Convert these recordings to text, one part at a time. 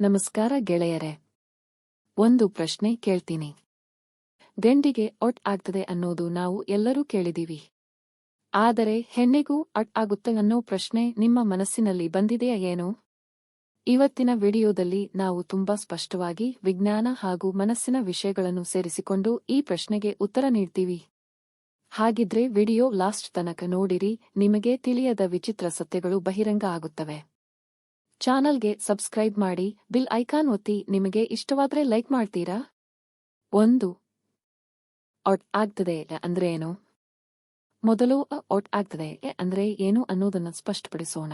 ನಮಸ್ಕಾರ ಗೆಳೆಯರೆ. ಒಂದು ಪ್ರಶ್ನೆ ಕೇಳ್ತೀನಿ. ಗಂಡಿಗೆ ಒಟ್ ಆಗ್ತದೆ ಅನ್ನೋದು ನಾವು ಎಲ್ಲರೂ ಕೇಳಿದೀವಿ ಆದರೆ ಹೆಣ್ಣಿಗೂ ಅಟ್ ಆಗುತ್ತೆ ಅನ್ನೋ ಪ್ರಶ್ನೆ ನಿಮ್ಮ ಮನಸ್ಸಿನಲ್ಲಿ ಬಂದಿದೆಯಾ ಏನು? ಇವತ್ತಿನ ವಿಡಿಯೋದಲ್ಲಿ ನಾವು ತುಂಬಾ ಸ್ಪಷ್ಟವಾಗಿ ವಿಜ್ಞಾನ ಹಾಗೂ ಮನಸ್ಸಿನ ವಿಷಯಗಳನ್ನು ಸೇರಿಸಿಕೊಂಡು ಈ ಪ್ರಶ್ನೆಗೆ ಉತ್ತರ ನೀಡ್ತೀವಿ. ಹಾಗಿದ್ರೆ ವಿಡಿಯೋ ಲಾಸ್ಟ್ ತನಕ ನೋಡಿರಿ, ನಿಮಗೆ ತಿಳಿಯದ ವಿಚಿತ್ರ ಸತ್ಯಗಳು ಬಹಿರಂಗ ಆಗುತ್ತವೆ. ಚಾನಲ್ಗೆ ಸಬ್ಸ್ಕ್ರೈಬ್ ಮಾಡಿ, ಬಿಲ್ ಐಕಾನ್ ಒತ್ತಿ ನಿಮಗೆ ಇಷ್ಟವಾದ್ರೆ ಲೈಕ್ ಮಾಡ್ತೀರಾ? ಒಂದು, ಔಟ್ ಆಗ್ತದೆ ಅಂದ್ರೆ ಏನು? ಮೊದಲು, ಔಟ್ ಆಗ್ತದೆ ಅಂದ್ರೆ ಏನು ಅನ್ನೋದನ್ನ ಸ್ಪಷ್ಟಪಡಿಸೋಣ.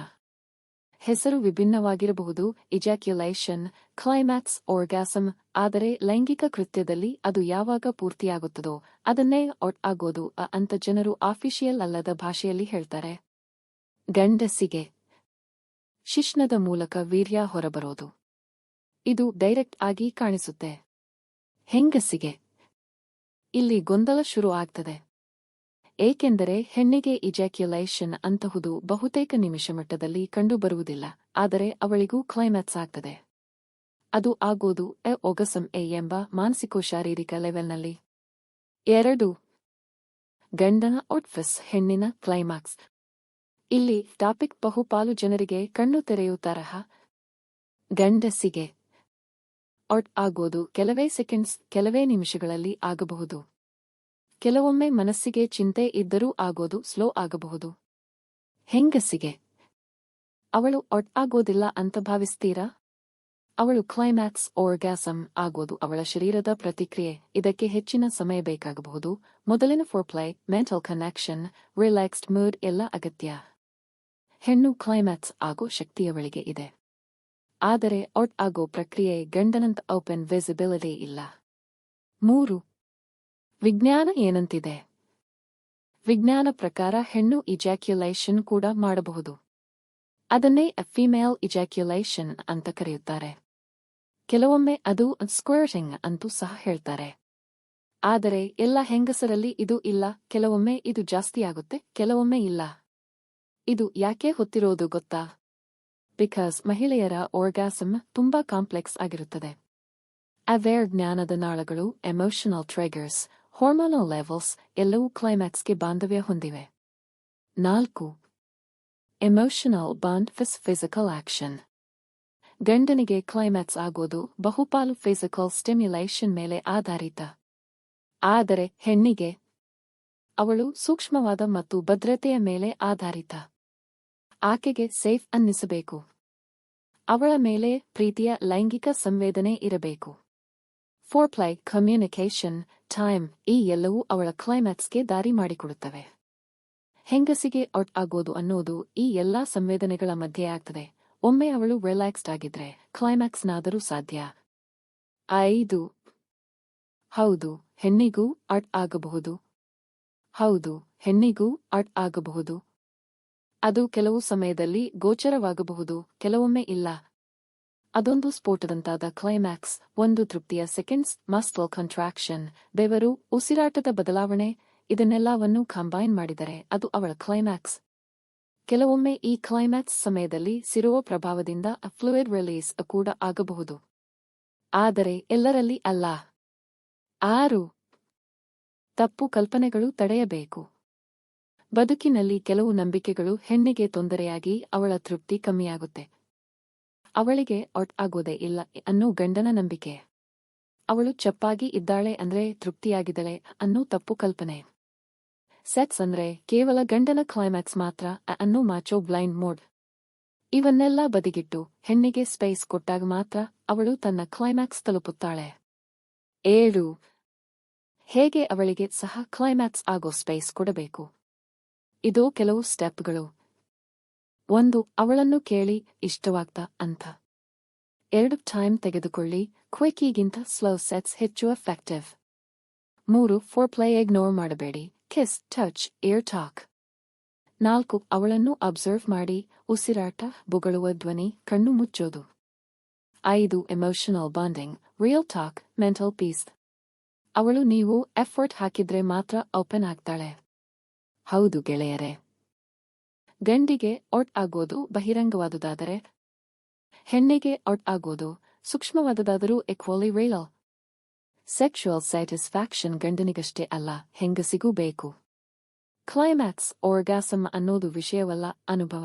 ಹೆಸರು ವಿಭಿನ್ನವಾಗಿರಬಹುದು ಇಜಾಕ್ಯುಲೇಷನ್ ಕ್ಲೈಮ್ಯಾಕ್ಸ್ ಓರ್ಗ್ಯಾಸಮ್ ಆದರೆ ಲೈಂಗಿಕ ಕೃತ್ಯದಲ್ಲಿ ಅದು ಯಾವಾಗ ಪೂರ್ತಿಯಾಗುತ್ತದೋ, ಅದನ್ನೇ ಔಟ್ ಆಗೋದು ಅಂತ ಜನರು ಆಫಿಷಿಯಲ್ ಅಲ್ಲದ ಭಾಷೆಯಲ್ಲಿ ಹೇಳ್ತಾರೆ. ಗಂಡಸಿಗೆ ಶಿಶ್ನದ ಮೂಲಕ ವೀರ್ಯ ಹೊರಬರೋದು. ಇದು ಡೈರೆಕ್ಟ್ ಆಗಿ ಕಾಣಿಸುತ್ತೆ. ಹೆಂಗಸಿಗೆ? ಇಲ್ಲಿ ಗೊಂದಲ ಶುರು ಆಗ್ತದೆ. ಏಕೆಂದರೆ ಹೆಣ್ಣಿಗೆ ಇಜಾಕ್ಯುಲೈಷನ್ ಅಂತಹುದು ಬಹುತೇಕ ನಿಮಿಷ ಮಟ್ಟದಲ್ಲಿ ಕಂಡುಬರುವುದಿಲ್ಲ, ಆದರೆ ಅವಳಿಗೂ ಕ್ಲೈಮ್ಯಾಕ್ಸ್ ಆಗ್ತದೆ. ಅದು ಆಗೋದು ಎ ಒಗಸಂ ಎ ಎಂಬ ಮಾನಸಿಕೋ ಶಾರೀರಿಕ ಲೆವೆಲ್ನಲ್ಲಿ ಎರಡು. ಗಂಡನ ಔಟ್ಫಿಸ್ ಹೆಣ್ಣಿನ ಕ್ಲೈಮ್ಯಾಕ್ಸ್ ಇಲ್ಲಿ ಟಾಪಿಕ್ ಬಹುಪಾಲು ಜನರಿಗೆ ಕಣ್ಣು ತೆರೆಯುವ ತರಹ. ಗಂಡಸಿಗೆ ಔಟ್ ಆಗೋದು ಕೆಲವೇ ಸೆಕೆಂಡ್ಸ್, ಕೆಲವೇ ನಿಮಿಷಗಳಲ್ಲಿ ಆಗಬಹುದು. ಕೆಲವೊಮ್ಮೆ ಮನಸ್ಸಿಗೆ ಚಿಂತೆ ಇದ್ದರೂ ಆಗೋದು ಸ್ಲೋ ಆಗಬಹುದು. ಹೆಂಗಸಿಗೆ ಅವಳು ಔಟ್ ಆಗೋದಿಲ್ಲ ಅಂತ ಭಾವಿಸ್ತೀರಾ? ಅವಳು ಕ್ಲೈಮ್ಯಾಕ್ಸ್ ಓರ್ಗ್ಯಾಸಮ್ ಆಗೋದು ಅವಳ ಶರೀರದ ಪ್ರತಿಕ್ರಿಯೆ. ಇದಕ್ಕೆ ಹೆಚ್ಚಿನ ಸಮಯ ಬೇಕಾಗಬಹುದು. ಮೊದಲಿನ foreplay, mental connection relaxed mood ಎಲ್ಲ ಅಗತ್ಯ. ಹೆಣ್ಣು ಕ್ಲೈಮ್ಯಾಕ್ಸ್ ಆಗೋ ಶಕ್ತಿಯವಳಿಗೆ ಇದೆ. ಆದರೆ ಔಟ್ ಆಗೋ ಪ್ರಕ್ರಿಯೆ ಗಂಡನಂತ ಓಪನ್ ವಿಸಿಬಿಲಿಟಿ ಇಲ್ಲ. ಮೂರು, ವಿಜ್ಞಾನ ಏನಂತಿದೆ? ವಿಜ್ಞಾನ ಪ್ರಕಾರ ಹೆಣ್ಣು ಇಜಾಕ್ಯುಲೇಷನ್ ಕೂಡ ಮಾಡಬಹುದು. ಅದನ್ನೇ ಫಿಮೇಲ್ ಇಜಾಕ್ಯುಲೇಷನ್ ಅಂತ ಕರೆಯುತ್ತಾರೆ. ಕೆಲವೊಮ್ಮೆ ಅದು ಸ್ಕ್ವೇರ್ಟಿಂಗ್ ಅಂತೂ ಸಹ ಹೇಳ್ತಾರೆ. ಆದರೆ ಎಲ್ಲ ಹೆಂಗಸರಲ್ಲಿ ಇದು ಇಲ್ಲ, ಕೆಲವೊಮ್ಮೆ ಇದು ಜಾಸ್ತಿಯಾಗುತ್ತೆ ಕೆಲವೊಮ್ಮೆ ಇಲ್ಲ. ಇದು ಯಾಕೆ ಹೊತ್ತಿರೋದು ಗೊತ್ತಾ? ಬಿಕಾಸ್ ಮಹಿಳೆಯರ ಓರ್ಗಾಸಮ್ ತುಂಬಾ ಕಾಂಪ್ಲೆಕ್ಸ್ ಆಗಿರುತ್ತದೆ. ಅವೇರ್ ಜ್ಞಾನದ ನಾಳಗಳು ಎಮೋಷನಲ್ ಟ್ರಿಗರ್ಸ್ ಹಾರ್ಮೋನಲ್ ಲೆವೆಲ್ಸ್ ಎಲ್ಲವೂ ಕ್ಲೈಮ್ಯಾಕ್ಸ್ಗೆ ಬಾಂಧವ್ಯ ಹೊಂದಿವೆ. ನಾಲ್ಕು emotional bond fees physical action ಗಂಡನಿಗೆ ಕ್ಲೈಮ್ಯಾಕ್ಸ್ ಆಗೋದು ಬಹುಪಾಲು ಫಿಸಿಕಲ್ ಸ್ಟಿಮ್ಯುಲೇಷನ್ ಮೇಲೆ ಆಧಾರಿತ. ಆದರೆ ಹೆಣ್ಣಿಗೆ ಅವಳು ಸೂಕ್ಷ್ಮವಾದ ಮತ್ತು ಭದ್ರತೆಯ ಮೇಲೆ ಆಧಾರಿತ. ಆಕೆಗೆ ಸೇಫ್ ಅನ್ನಿಸಬೇಕು. ಅವಳ ಮೇಲೆ ಪ್ರೀತಿಯ ಲೈಂಗಿಕ ಸಂವೇದನೆ ಇರಬೇಕು. ಫೋರ್ ಪ್ಲೈ ಕಮ್ಯುನಿಕೇಷನ್ ಟೈಮ್ ಈ ಎಲ್ಲವೂ ಅವಳ ಕ್ಲೈಮ್ಯಾಕ್ಸ್ಗೆ ದಾರಿ ಮಾಡಿಕೊಡುತ್ತವೆ. ಹೆಂಗಸಿಗೆ ಔಟ್ ಆಗೋದು ಅನ್ನೋದು ಈ ಎಲ್ಲಾ ಸಂವೇದನೆಗಳ ಮಧ್ಯೆ ಆಗ್ತದೆ. ಒಮ್ಮೆ ಅವಳು ರಿಲ್ಯಾಕ್ಸ್ಡ್ ಆಗಿದ್ರೆ ಕ್ಲೈಮ್ಯಾಕ್ಸ್ನಾದರೂ ಸಾಧ್ಯ. ಐದು. ಹೌದು, ಹೆಣ್ಣಿಗೂ ಅಟ್ ಆಗಬಹುದು. ಹೌದು, ಹೆಣ್ಣಿಗೂ ಅಟ್ ಆಗಬಹುದು. ಅದು ಕೆಲವು ಸಮಯದಲ್ಲಿ ಗೋಚರವಾಗಬಹುದು, ಕೆಲವೊಮ್ಮೆ ಇಲ್ಲ. ಅದೊಂದು ಸ್ಫೋಟದಂತಾದ ಕ್ಲೈಮ್ಯಾಕ್ಸ್ ಒಂದು ತೃಪ್ತಿಯ ಸೆಕೆಂಡ್ಸ್ ಮಸ್ಟಲ್ ಕಂಟ್ರಾಕ್ಷನ್ ಬೆವರು, ಉಸಿರಾಟದ ಬದಲಾವಣೆ, ಇದನ್ನೆಲ್ಲವನ್ನೂ ಕಂಬೈನ್ ಮಾಡಿದರೆ ಅದು ಅವಳ ಕ್ಲೈಮ್ಯಾಕ್ಸ್ ಕೆಲವೊಮ್ಮೆ ಈ ಕ್ಲೈಮ್ಯಾಕ್ಸ್ ಸಮಯದಲ್ಲಿ ಸಿರುವ ಪ್ರಭಾವದಿಂದ ಫ್ಲೂಯಿಡ್ ರಿಲೀಸ್ ಕೂಡ ಆಗಬಹುದು. ಆದರೆ ಎಲ್ಲರಲ್ಲಿ ಅಲ್ಲ. ಆರು. ತಪ್ಪು ಕಲ್ಪನೆಗಳು ತಡೆಯಬೇಕು. ಬದುಕಿನಲ್ಲಿ ಕೆಲವು ನಂಬಿಕೆಗಳು ಹೆಣ್ಣಿಗೆ ತೊಂದರೆಯಾಗಿ ಅವಳ ತೃಪ್ತಿ ಕಮ್ಮಿಯಾಗುತ್ತೆ. ಅವಳಿಗೆ ಔಟ್ ಆಗೋದೇ ಇಲ್ಲ ಅನ್ನೋ ಗಂಡನ ನಂಬಿಕೆ. ಅವಳು ಚಪ್ಪಾಗಿ ಇದ್ದಾಳೆ ಅಂದ್ರೆ ತೃಪ್ತಿಯಾಗಿದ್ದಾಳೆ ಅನ್ನೋ ತಪ್ಪು ಕಲ್ಪನೆ. ಸೆಟ್ಸ್ ಅಂದ್ರೆ ಕೇವಲ ಗಂಡನ ಕ್ಲೈಮ್ಯಾಕ್ಸ್ ಮಾತ್ರ ಅನ್ನೋ ಮಾಚೋ ಬ್ಲೈಂಡ್ ಮೋಡ್. ಇವನ್ನೆಲ್ಲ ಬದಿಗಿಟ್ಟು ಹೆಣ್ಣಿಗೆ ಸ್ಪೇಸ್ ಕೊಟ್ಟಾಗ ಮಾತ್ರ ಅವಳು ತನ್ನ ಕ್ಲೈಮ್ಯಾಕ್ಸ್ ತಲುಪುತ್ತಾಳೆ. ಏಳು. ಹೇಗೆ ಅವಳಿಗೆ ಸಹ ಕ್ಲೈಮ್ಯಾಕ್ಸ್ ಆಗೋ ಸ್ಪೇಸ್ ಕೊಡಬೇಕು? ಇದು ಕೆಲವು ಸ್ಟೆಪ್ಗಳು. ಒಂದು, ಅವಳನ್ನು ಕೇಳಿ ಇಷ್ಟವಾಗ್ತ ಅಂತ. ಎರಡು, ಟೈಮ್ ತೆಗೆದುಕೊಳ್ಳಿ ಕ್ವಿಕ್ಕಿಗಿಂತ ಸ್ಲೋ ಸೆಟ್ಸ್ ಹೆಚ್ಚು ಎಫೆಕ್ಟಿವ್. ಮೂರು ಫೋರ್ ಪ್ಲೇ ಇಗ್ನೋರ್ ಮಾಡಬೇಡಿ, ಕಿಸ್, ಟಚ್ ಏರ್ ಟಾಕ್. ನಾಲ್ಕು, ಅವಳನ್ನು ಅಬ್ಸರ್ವ್ ಮಾಡಿ, ಉಸಿರಾಟ, ಬುಗಳುವ ಧ್ವನಿ, ಕಣ್ಣು ಮುಚ್ಚೋದು. ಐದು, emotional bonding, real talk, mental peace. ಅವಳು ನೀವು ಎಫರ್ಟ್ ಹಾಕಿದ್ರೆ ಮಾತ್ರ ಓಪನ್ ಆಗ್ತಾಳೆ. ಹೌದು ಗೆಳೆಯರೆ. ಗಂಡಿಗೆ ಔಟ್ ಆಗೋದು ಬಹಿರಂಗವಾದುದಾದರೆ ಹೆಣ್ಣಿಗೆ ಔಟ್ ಆಗೋದು ಸೂಕ್ಷ್ಮವಾದುದಾದರೂ ಎಕ್ವಾಲಿ ವೇಳ ಸೆಕ್ಷುವಲ್ ಸ್ಯಾಟಿಸ್ಫ್ಯಾಕ್ಷನ್ ಗಂಡನಿಗಷ್ಟೇ ಅಲ್ಲ, ಹೆಂಗಸಿಗೂ ಬೇಕು. ಕ್ಲೈಮ್ಯಾಕ್ಸ್ ಓರ್ಗಾಸಮ್ ಅನ್ನೋದು ವಿಷಯವಲ್ಲ, ಅನುಭವ.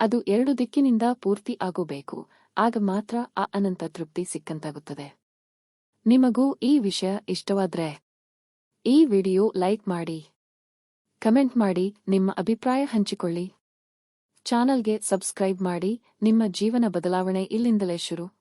ಅದು ಎರಡು ದಿಕ್ಕಿನಿಂದ ಪೂರ್ತಿ ಆಗೋಬೇಕು, ಆಗ ಮಾತ್ರ ಆ ಅನಂತ ತೃಪ್ತಿ ಸಿಕ್ಕಂತಾಗುತ್ತದೆ. ನಿಮಗೂ ಈ ವಿಷಯ ಇಷ್ಟವಾದ್ರೆ, ಈ ವಿಡಿಯೋ ಲೈಕ್ ಮಾಡಿ. ಕಮೆಂಟ್ ಮಾಡಿ ನಿಮ್ಮ ಅಭಿಪ್ರಾಯ ಹಂಚಿಕೊಳ್ಳಿ. ಚಾನಲ್ಗೆ ಸಬ್ಸ್ಕ್ರೈಬ್ ಮಾಡಿ ನಿಮ್ಮ ಜೀವನ ಬದಲಾವಣೆ ಇಲ್ಲಿಂದಲೇ ಶುರು.